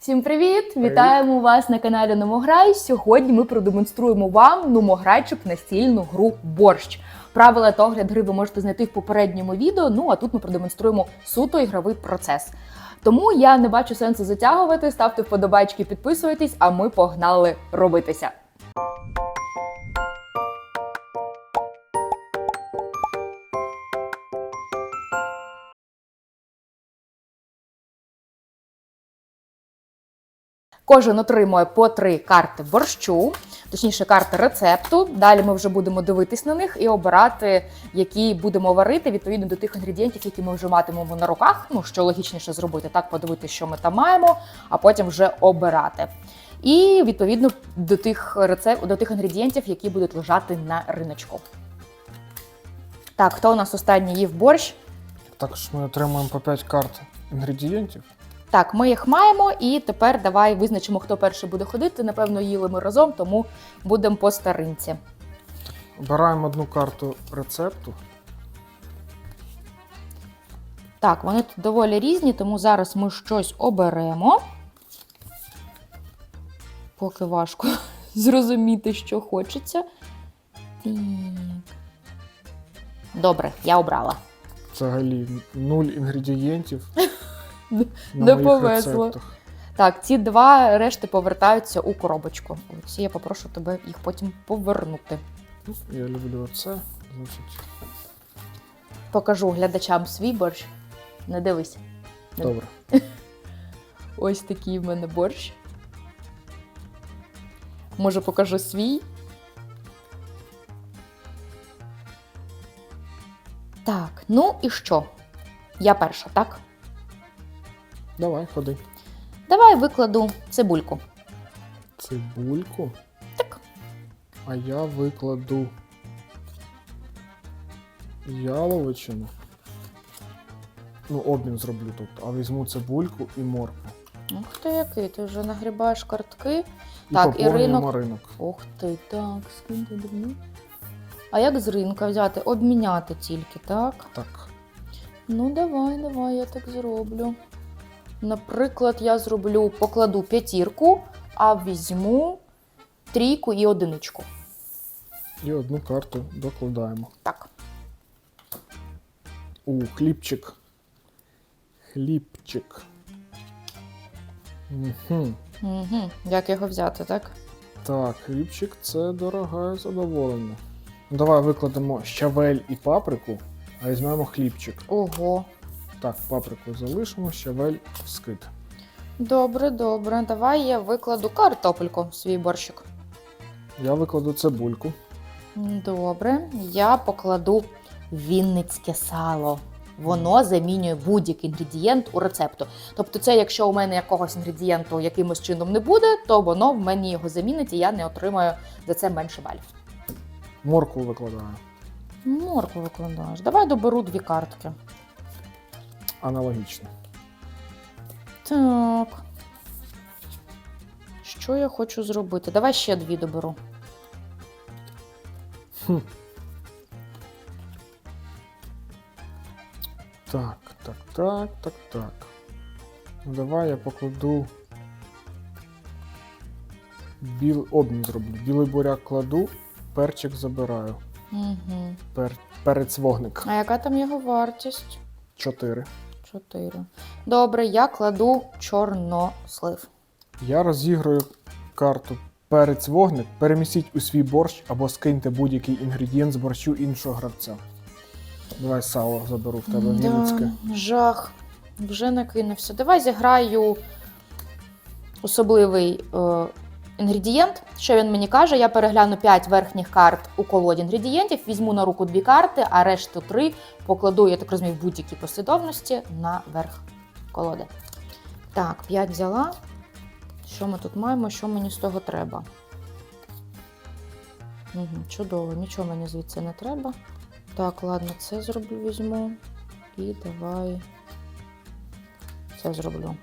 Всім привіт! Вітаємо вас на каналі Номограй. Сьогодні ми продемонструємо вам номограйчик настільну гру Борщ. Правила та огляд гри ви можете знайти в попередньому відео. Ну а тут ми продемонструємо суто ігровий процес. Тому я не бачу сенсу затягувати. Ставте вподобайки, підписуйтесь, а ми погнали робитися. Кожен отримує по три карти борщу, точніше, карти рецепту. Далі ми вже будемо дивитись на них і обирати, які будемо варити відповідно до тих інгредієнтів, які ми вже матимемо на руках. Ну що логічніше зробити, так подивитися, що ми там маємо, а потім вже обирати. І відповідно до тих рецеп... до тих інгредієнтів, які будуть лежати на риночку. Так, хто у нас останній їв борщ? Також ми отримуємо по 5 карт інгредієнтів. Так, ми їх маємо, і тепер давай визначимо, хто перший буде ходити. Напевно, їли ми разом, тому будемо по старинці. Обираємо одну карту рецепту. Так, вони тут доволі різні, тому зараз ми щось оберемо. Поки важко зрозуміти, що хочеться. Так. Добре, я обрала. Взагалі нуль інгредієнтів. Не моїх повезло. рецептах. Так, ці два решти повертаються у коробочку. Олексій, я попрошу тебе їх потім повернути. Я люблю оце. Значить, Покажу глядачам свій борщ. Не дивись. добре. Ось такий в мене борщ. Може, покажу свій. Так, ну і що? Я перша, так? Давай, ходи. Давай викладу цибульку. Цибульку. Так. А я викладу яловичину. Ну, обмін зроблю тут. А візьму цибульку і моркву. Ух ти, який, ти вже нагрібаєш картки. І Так, і ринок. ринок. Ух ти, так, скиньте давно. А як з ринка взяти? Обміняти тільки, так? Так. Ну, давай, давай, я так зроблю. Наприклад, я зроблю, покладу п'ятірку, а візьму трійку і одиничку. І одну карту докладаємо. Так. У, хлібчик. Хлібчик. Угу. Угу. Як його взяти, так? Так, хлібчик це дороге задоволення. Давай викладемо щавель і паприку, а візьмемо хлібчик. Ого. Так, паприку залишимо, щавель скид. Добре, добре. Давай я викладу картопельку в свій борщик. Я викладу цибульку. Добре. Я покладу вінницьке сало. Воно замінює будь-який інгредієнт у рецепту. Тобто, це якщо у мене якогось інгредієнту якимось чином не буде, то воно в мені його замінить, і я не отримаю за це менше балів. Моркву викладаю. Моркву викладаєш. Давай доберу дві картки. Аналогічно. Так. Що я хочу зробити? Давай ще дві доберу. Хм. Так, так, так, так, так. Ну, давай я покладу. Біл... Обмін зроблю. Білий буряк кладу, перчик забираю. Угу. Пер... Перець вогник. А яка там його вартість? 4. Добре, я кладу чорнослив. Я розіграю карту перець вогник. Перемістіть у свій борщ або скиньте будь-який інгредієнт з борщу іншого гравця. Давай сало заберу в тебе. Да, жах. Вже накинувся. Давай зіграю особливий е, інгредієнт. Що він мені каже? Я перегляну 5 верхніх карт у колоді інгредієнтів, візьму на руку дві карти, а решту три покладу, я так розумію, в будь-якій послідовності на верх колоди. Так, 5 взяла. Що ми тут маємо? Що мені з того треба? Угу, чудово, нічого мені звідси не треба. Так, ладно, це зроблю, візьму. І давай. Це зроблю.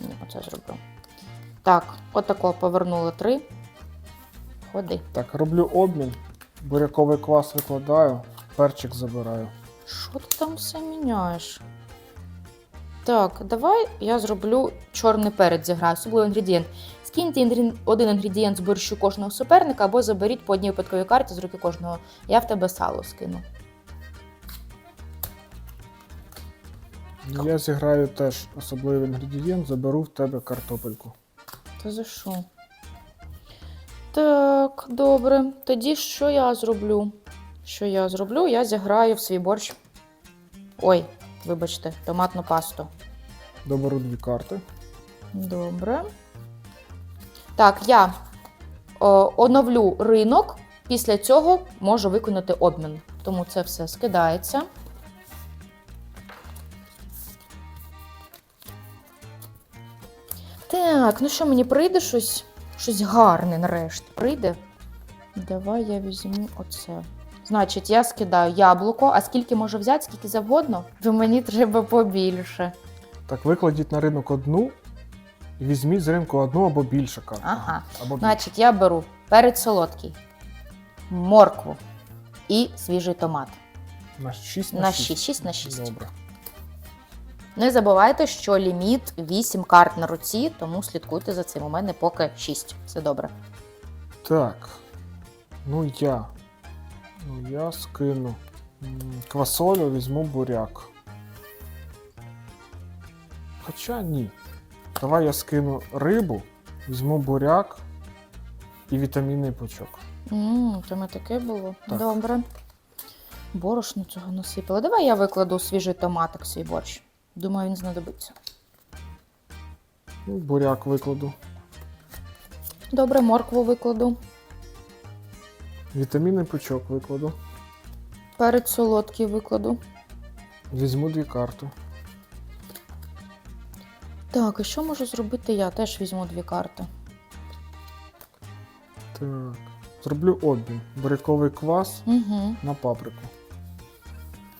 Ні, оце зроблю. Так, отако повернули три. Ходи. Так, роблю обмін. Буряковий квас викладаю, перчик забираю. Що ти там все міняєш? Так, давай я зроблю чорний перець зіграю, особливий інгредієнт. Скиньте один інгредієнт з борщу кожного суперника або заберіть по одній випадковій карті з руки кожного. Я в тебе сало скину. Я зіграю теж особливий інгредієнт, заберу в тебе картопельку. Та за що? Так, добре. Тоді що я зроблю? Що я зроблю? Я зіграю в свій борщ. Ой, вибачте, томатну пасту. Доберу дві карти. Добре. Так, я о, оновлю ринок. Після цього можу виконати обмін. Тому це все скидається. Так, ну що, мені прийде щось, щось гарне нарешті. Прийде. Давай я візьму оце. Значить, я скидаю яблуко. А скільки можу взяти, скільки завгодно? То мені треба побільше. Так, викладіть на ринок одну і візьміть з ринку одну або більше карту. Ага. Або більше. Значить, я беру перець солодкий, моркву і свіжий томат. На 6 на, На 6. 6, 6 на 6. Добре. Не забувайте, що ліміт 8 карт на руці, тому слідкуйте за цим. У мене поки 6. Все добре. Так. Ну я. Ну я скину. Квасолю візьму буряк. Хоча ні. Давай я скину рибу, візьму буряк і вітамінний пучок. Ммм, то ми таке було. Так. Добре. Борошно цього насипала. Давай я викладу свіжий томатик в свій борщ. Думаю, він знадобиться. Ну, буряк викладу. Добре, моркву викладу. Вітамінний пучок викладу. Перець солодкий викладу. Візьму дві карти. Так, і що можу зробити я? Теж візьму дві карти. Так. Зроблю обмін. Буряковий квас Угу. на паприку.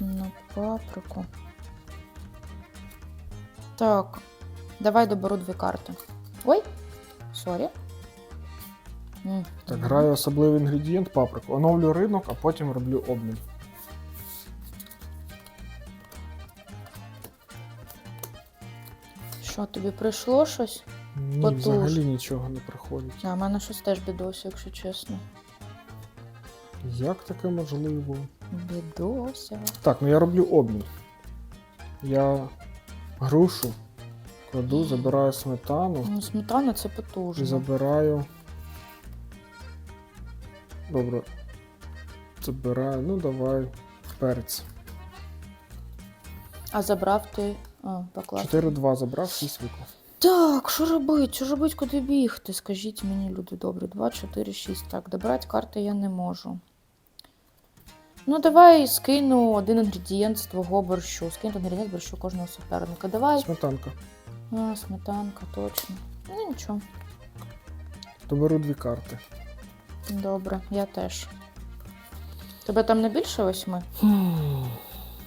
На паприку. Так, давай доберу дві карти. Ой, сорі. Так, граю особливий інгредієнт паприку. Оновлю ринок, а потім роблю обмін. Що, тобі прийшло щось? Ні, Потужно. взагалі нічого не приходить. А, в мене щось теж бідося, якщо чесно. Як таке можливо? Бідося. Так, ну я роблю обмін. Я грушу кладу, забираю сметану Ну, сметана це потужно. забираю. Добре. Забираю, ну давай. Перець. А забрав ти. А, поклав. 4-2 забрав, 6 виклав. Так, що робити? Що робити, куди бігти? Скажіть мені, люди добрі. 2, 4, 6. Так, добрати карти я не можу. Ну, давай скину один інгредієнт з твого борщу. Скину інгредієнт борщу кожного суперника. Давай. Сметанка. А, сметанка, точно. Ну нічого. Доберу дві карти. Добре, я теж. Тебе там не більше восьми?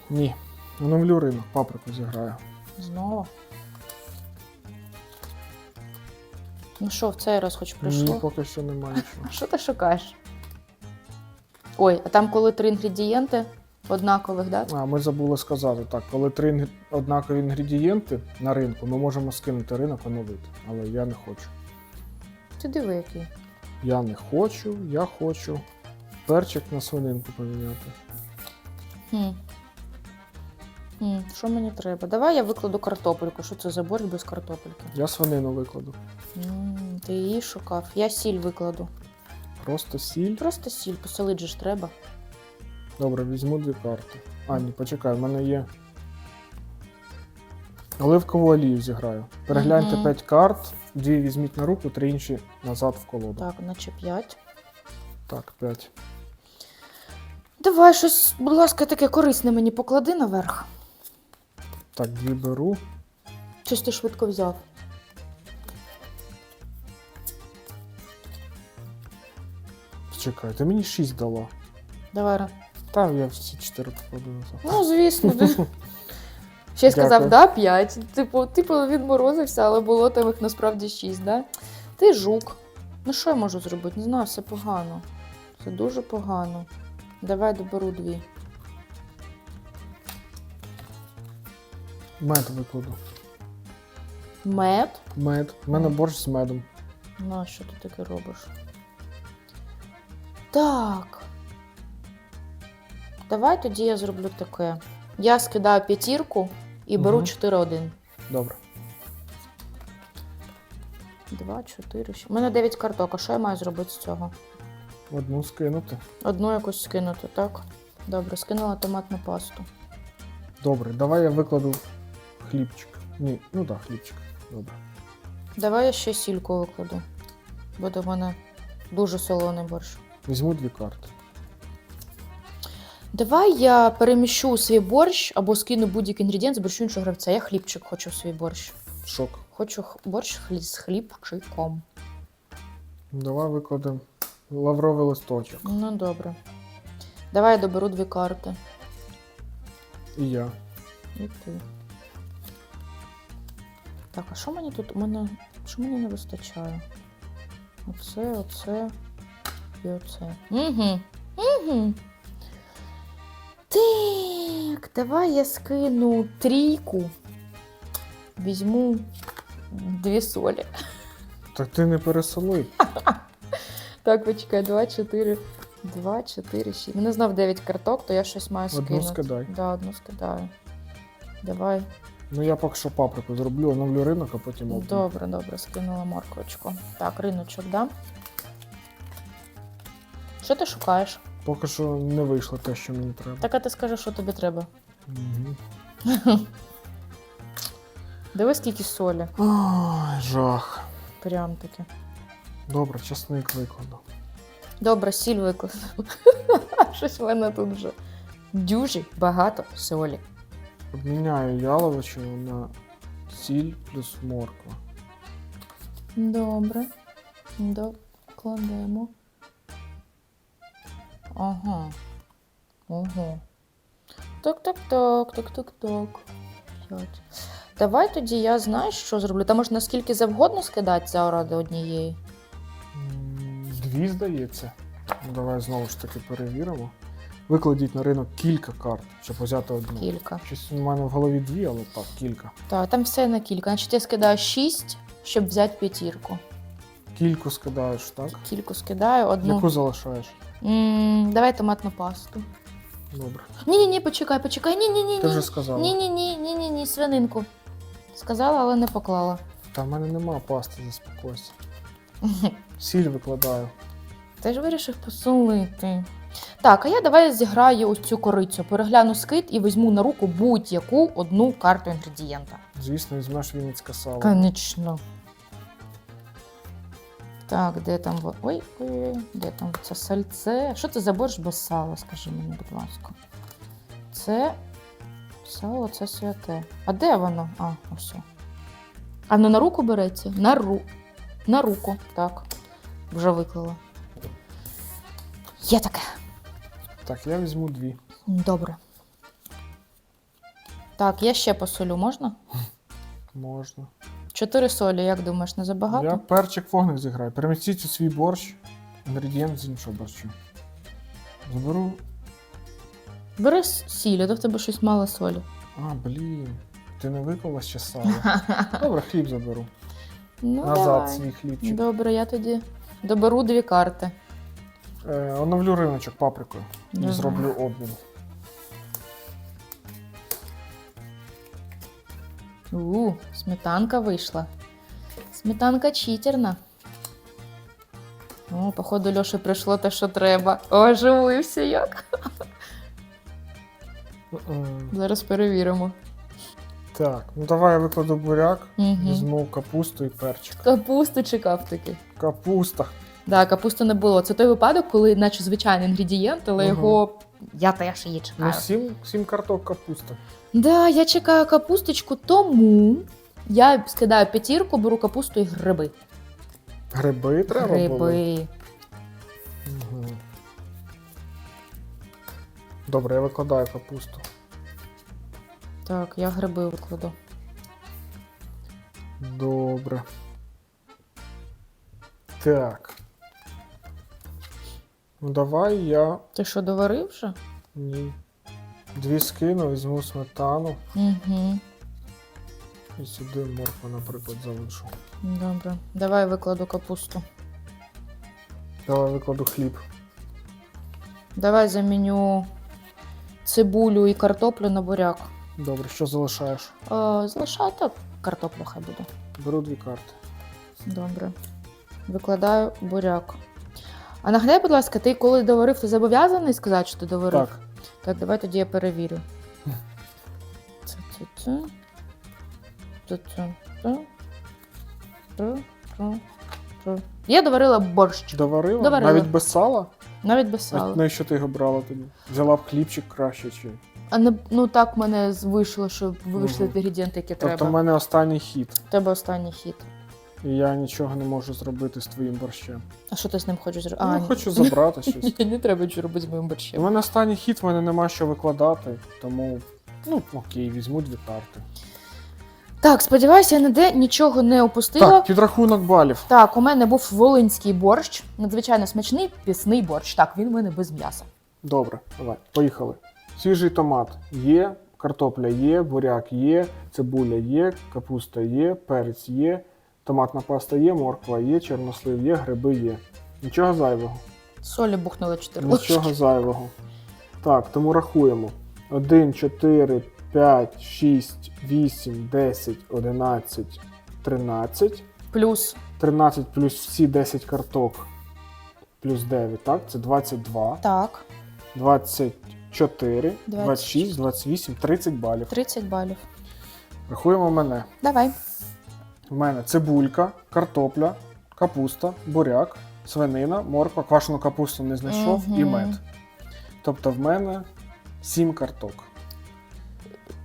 Ні. Оновлю ринок, паприку зіграю. Знову. Ну що, в цей раз хоч прийшло? Ні, поки що немає нічого. Що ти шукаєш? Ой, а там коли три інгредієнти однакових, да? А, ми забули сказати, так, коли три однакові інгредієнти на ринку, ми можемо скинути ринок оновити. Але я не хочу. Ти диви який. Я не хочу, я хочу перчик на свининку поміняти. Хм. Хм, що мені треба? Давай я викладу картопельку. Що це за борщ без картопельки? Я свинину викладу. м ти її шукав. Я сіль викладу. Просто сіль. Просто сіль, посолить же ж треба. Добре, візьму дві карти. А, ні, почекай, в мене є. Оливкову олію зіграю. Перегляньте Мгм. 5 карт, дві візьміть на руку, три інші назад в колоду. Так, наче 5. Так, 5. Давай щось, будь ласка, таке корисне мені поклади наверх. Так, дві беру. Щось ти швидко взяв. Чекай, ти мені 6 дала. Давай. Ра. Та я всі 4 покладу. Ну, звісно. ти- Ще сказав, да, 5. Типу, типу відморозився, але було там їх насправді 6, да? Ти жук. Ну що я можу зробити? Не знаю, все погано. Все дуже погано. Давай доберу дві. Мед викладу. Мед. Мед. У мене борщ з медом. Ну, а що ти таке робиш? Так. Давай тоді я зроблю таке. Я скидаю п'ятірку і беру Мгм. 4-1. Добре. 2, 4, 6. У мене 9 карток. А що я маю зробити з цього? Одну скинути. Одну якусь скинути, так? Добре, скинула томатну пасту. Добре, давай я викладу хлібчик. Ні, ну так, хлібчик. Добре. Давай я ще сільку викладу. Буде в мене дуже солоний борщ. Візьму дві карти. Давай я переміщу свій борщ або скину будь-який інгредієнт з борщу іншого гравця. Я хлібчик хочу в свій борщ. Шок. Хочу х- борщ хлі- з хлібчиком. Давай викладемо лавровий листочок. Ну добре. Давай я доберу дві карти. І я. І ти. Так, а що мені тут? У мене. Що мені не вистачає? Оце, оце і оце. Угу. Угу. Так, давай я скину трійку. Візьму дві солі. Так ти не пересолив. Так, почекай, 2, 4, 2, 4, 6. Мене знов 9 карток, то я щось маю Одну скинути. скидай. Да, одну скидаю. Давай. Ну я поки що паприку зроблю, оновлю ринок, а потім обмін. Добре, добре, скинула морквочку. Так, риночок, да? Що ти шукаєш? Поки що не вийшло те, що мені треба. Так, а ти скажи, що тобі треба. Угу. Диви, скільки солі. Ой, жах. Прям таки. Добре, часник викладу. Добре, сіль викладу. Щось в мене тут вже. Дуже багато солі. Обміняю яловичину на сіль плюс морква. Добре. Докладемо. Ага. Ого. Так, так, так, так, так, так. Давай тоді я знаю, що зроблю. Та можна скільки завгодно скидати заради однієї. Дві, здається. Ну, давай знову ж таки перевіримо. Викладіть на ринок кілька карт, щоб взяти одну. Кілька. Щось у мене в голові дві, але так, кілька. Так, там все на кілька. Значить, я скидаю 6, щоб взяти п'ятірку. Кільку скидаєш, так? Кільку скидаю, одну. Яку залишаєш? М давай томатну пасту. Добре. Ні, ні, ні, почекай, почекай. Ні, ні, ні, Ти вже ні. сказала. Ні, ні, ні, ні, ні, ні, свининку. Сказала, але не поклала. Та в мене нема пасти, заспокойся. Сіль викладаю. Ти ж вирішив посолити. Так, а я давай зіграю ось цю корицю. Перегляну скид і візьму на руку будь-яку одну карту інгредієнта. Звісно, візьмеш вінницьке сало. Конечно. Так, де там. во- Ой, ой, ой, де там це сальце? Що це за борщ без сала, скажи мені, будь ласка. Це сало, це святе. А де воно? А, ось. А воно на руку береться? На, ру... на руку, так. Вже виклала. Є таке. Так, я візьму дві. Добре. Так, я ще посолю, можна? Можна. Чотири солі, як думаєш, не забагато? Я перчик вогник зіграю. Перемістіть у свій борщ інгредієнт з іншого борщу. Заберу. Бери сіль, а то в тебе щось мало солі. А, блін. Ти не виклала ще сало. Добре, хліб заберу. Ну, Назад давай. свій хлібчик. Добре, я тоді доберу дві карти. Е, оновлю риночок паприкою. І Давай. зроблю обмін. У, сметанка вийшла. Сметанка читерна. О, походу, Льоші прийшло те, що треба. Оживився як. Зараз перевіримо. Так, ну давай я викладу буряк, Угу. візьму капусту і перчик. Капусту чекав таки. Капуста. Да, капусти не було. Це той випадок, коли, наче звичайний інгредієнт, але Ага. його я теж її чекаю. Ну, сім, сім карток капусти. Да, я чекаю капусточку, тому я скидаю п'ятірку, беру капусту і гриби. Гриби треба гриби. було. Угу. Добре, я викладаю капусту. Так, я гриби викладу. Добре. Так. Ну давай я. Ти що, доварив вже? Ні. Дві скину, візьму сметану. Угу. І сюди моркву, наприклад, залишу. Добре. Давай викладу капусту. Давай викладу хліб. Давай заміню цибулю і картоплю на буряк. Добре, що залишаєш? Е, залишайте картоплю, хай буде. Беру дві карти. Добре. Викладаю буряк. А нагадай, будь ласка, ти коли доварив, ти зобов'язаний сказати, що ти доварив? Так, Так, давай тоді я перевірю. Це, це, це. Це, це, це. Це, це, це. Я доварила борщ. доварила? Доварила. Навіть без сала? Навіть без сала. на що ти його брала тоді? Взяла б хлібчик краще чи. А не, ну так в мене вийшло, що вийшли інгредієнти, які Тобто в мене останній хід, У тебе останній хід. І я нічого не можу зробити з твоїм борщем. А що ти з ним хочеш зробити? ну, хочу забрати щось. Ні, не треба нічого робити з моїм У мене останній хід, в мене нема що викладати, тому ну окей, візьму дві карти. Так, сподіваюся, я ніде нічого не опустила. Так, підрахунок балів. Так, у мене був волинський борщ, надзвичайно смачний пісний борщ. Так, він у мене без м'яса. Добре, давай, поїхали. Свіжий томат є, картопля є, буряк є, цибуля є, капуста є, перець є, томатна паста є, морква є, чорнослив є, гриби є. Нічого зайвого. Солі бухнули 4 ложки. Нічого зайвого. Так, тому рахуємо. 1, 4, 5, 6, 8, 10, 11, 13. Плюс 13 плюс всі 10 карток плюс 9, так? Це 22. так, 24, 26, 28, 30 балів. 30 балів. Рахуємо мене. Давай. У мене цибулька, картопля, капуста, буряк, свинина, морква, квашену капусту не знайшов і мед. Тобто в мене 7 карток.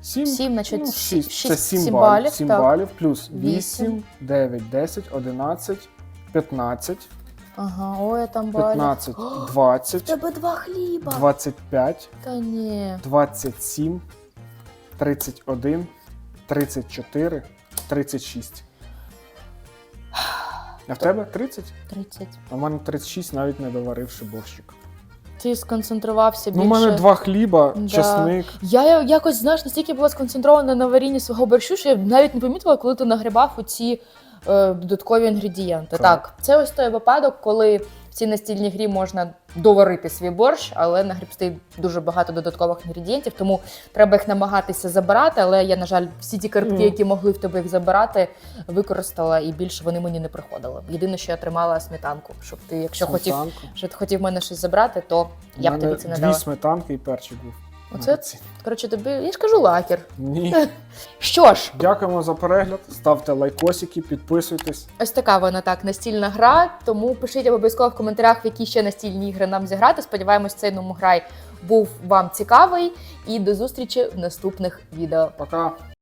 7, 7, значить, ну, 6. шість- Це 7, сім балів. балів, 7 так. балів плюс 8, Вісім. 9, 10, 11, 15, Ага, ой, там балів. 15, О, 20, В тебе два хліба. 25, Та ні. 27, 31, 34, 36. А в тебе 30? 30. А в мене 36, навіть не доваривши борщик. Ти сконцентрувався Ну, у мене два хліба, Да. часник. Я якось, знаєш, настільки була сконцентрована на варінні свого борщу, що я навіть не помітила, коли ти нагрібав у ці е, додаткові інгредієнти. Так. Так. це ось той випадок, коли в цій настільній грі можна доварити свій борщ, але на гріб стоїть дуже багато додаткових інгредієнтів, тому треба їх намагатися забирати. Але я, на жаль, всі ті картки, які могли в тебе їх забирати, використала, і більше вони мені не приходили. Єдине, що я тримала сметанку, щоб ти, якщо хотів, що ти хотів мене щось забрати, то я б тобі це не Дві дала. сметанки і перчик був. Оце Молодці. коротше тобі. Я ж кажу лакер. Ні. Що ж, Дякуємо за перегляд. Ставте лайкосики, підписуйтесь. ось така вона так настільна гра. Тому пишіть обов'язково в коментарях, в які ще настільні ігри нам зіграти. Сподіваємось, цей номограй був вам цікавий. І до зустрічі в наступних відео. Пока.